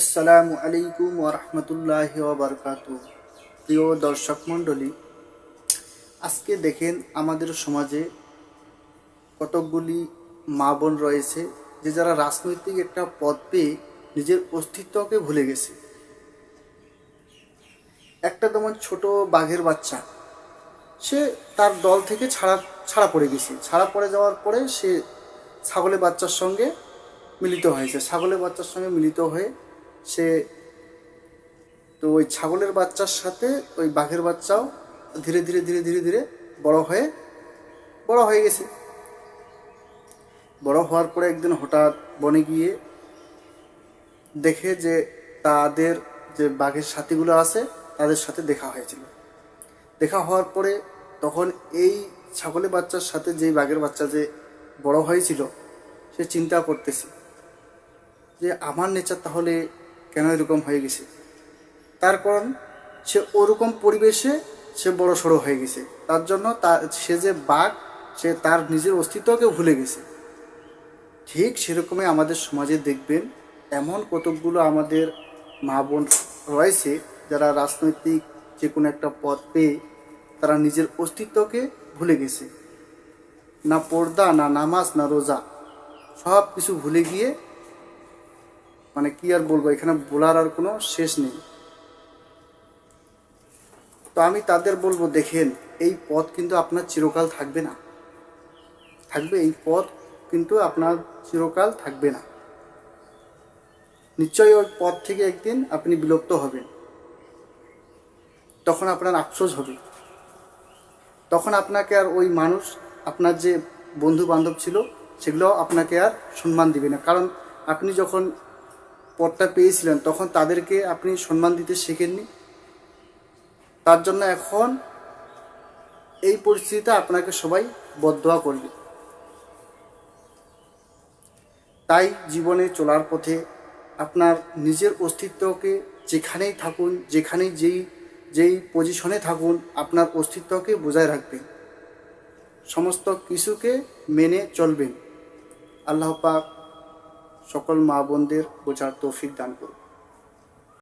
আসসালামু আলাইকুম ওরহমতুল্লাহ বারকাত প্রিয় দর্শক মণ্ডলী, আজকে দেখেন আমাদের সমাজে কতকগুলি মা বোন রয়েছে যে যারা রাজনৈতিক একটা পদ পেয়ে নিজের অস্তিত্বকে ভুলে গেছে। একটা তেমন ছোট বাঘের বাচ্চা, সে তার দল থেকে ছাড়া ছাড়া পড়ে গেছে। ছাড়া পড়ে যাওয়ার পরে সে ছাগলের বাচ্চার সঙ্গে মিলিত হয়েছে। ছাগলের বাচ্চার সঙ্গে মিলিত হয়ে সে তো ওই ছাগলের বাচ্চার সাথে ওই বাঘের বাচ্চাও ধীরে ধীরে ধীরে ধীরে ধীরে বড় হয়ে বড় হয়ে গেছে। বড় হওয়ার পরে একদিন হঠাৎ বনে গিয়ে দেখে যে তাদের যে বাঘের সাথীগুলো আছে, তাদের সাথে দেখা হয়েছিল। দেখা হওয়ার পরে তখন এই ছাগলের বাচ্চার সাথে যেই বাঘের বাচ্চা যে বড় হয়েছিল, সে চিন্তা করতেছে যে, আমার নেচার তাহলে কেন এরকম হয়ে গেছে? তার কারণ, সে ওরকম পরিবেশে সে বড় সড়ো হয়ে গেছে। তার জন্য তার সে যে বাঘ, সে তার নিজের অস্তিত্বকে ভুলে গেছে। ঠিক সেরকমই আমাদের সমাজে দেখবেন, এমন কতকগুলো আমাদের মা বোন রয়েছে, যারা রাজনৈতিক যে কোনো একটা পদ পেয়ে তারা নিজের অস্তিত্বকে ভুলে গেছে। না পর্দা, না নামাজ, না রোজা সব কিছু ভুলে গিয়ে মানে কি আর বলব, এখানে বলার আর কোনো শেষ নেই। তো আমি তাদের বলব, দেখেন, এই পথ কিন্তু আপনার চিরকাল থাকবে না। থাকবে, এই পথ কিন্তু আপনার চিরকাল থাকবে না। নিশ্চয়ই ওই পথ থেকে একদিন আপনি বিলুপ্ত হবেন। তখন আপনার আফসোস হবে। তখন আপনাকে আর ওই মানুষ, আপনার যে বন্ধু বান্ধব ছিল, সেগুলো আপনাকে আর সম্মান দিবে না। কারণ আপনি যখন পদটা পেয়েছিলেন, তখন তাদেরকে আপনি সম্মান দিতে শেখেননি? তার জন্য এখন এই পরিস্থিতিতে আপনাকে সবাই বদোয়া করবে। তাই জীবনে চলার পথে আপনার নিজের অস্তিত্বকে যেখানেই থাকুন, যেখানেই যেই যেই পজিশনে থাকুন, আপনার অস্তিত্বকে বজায় রাখবেন। সমস্ত কিছুকে মেনে চলবেন। আল্লাহ পাক সকল মা বোনদের বোঝার তৌফিক দান করুন।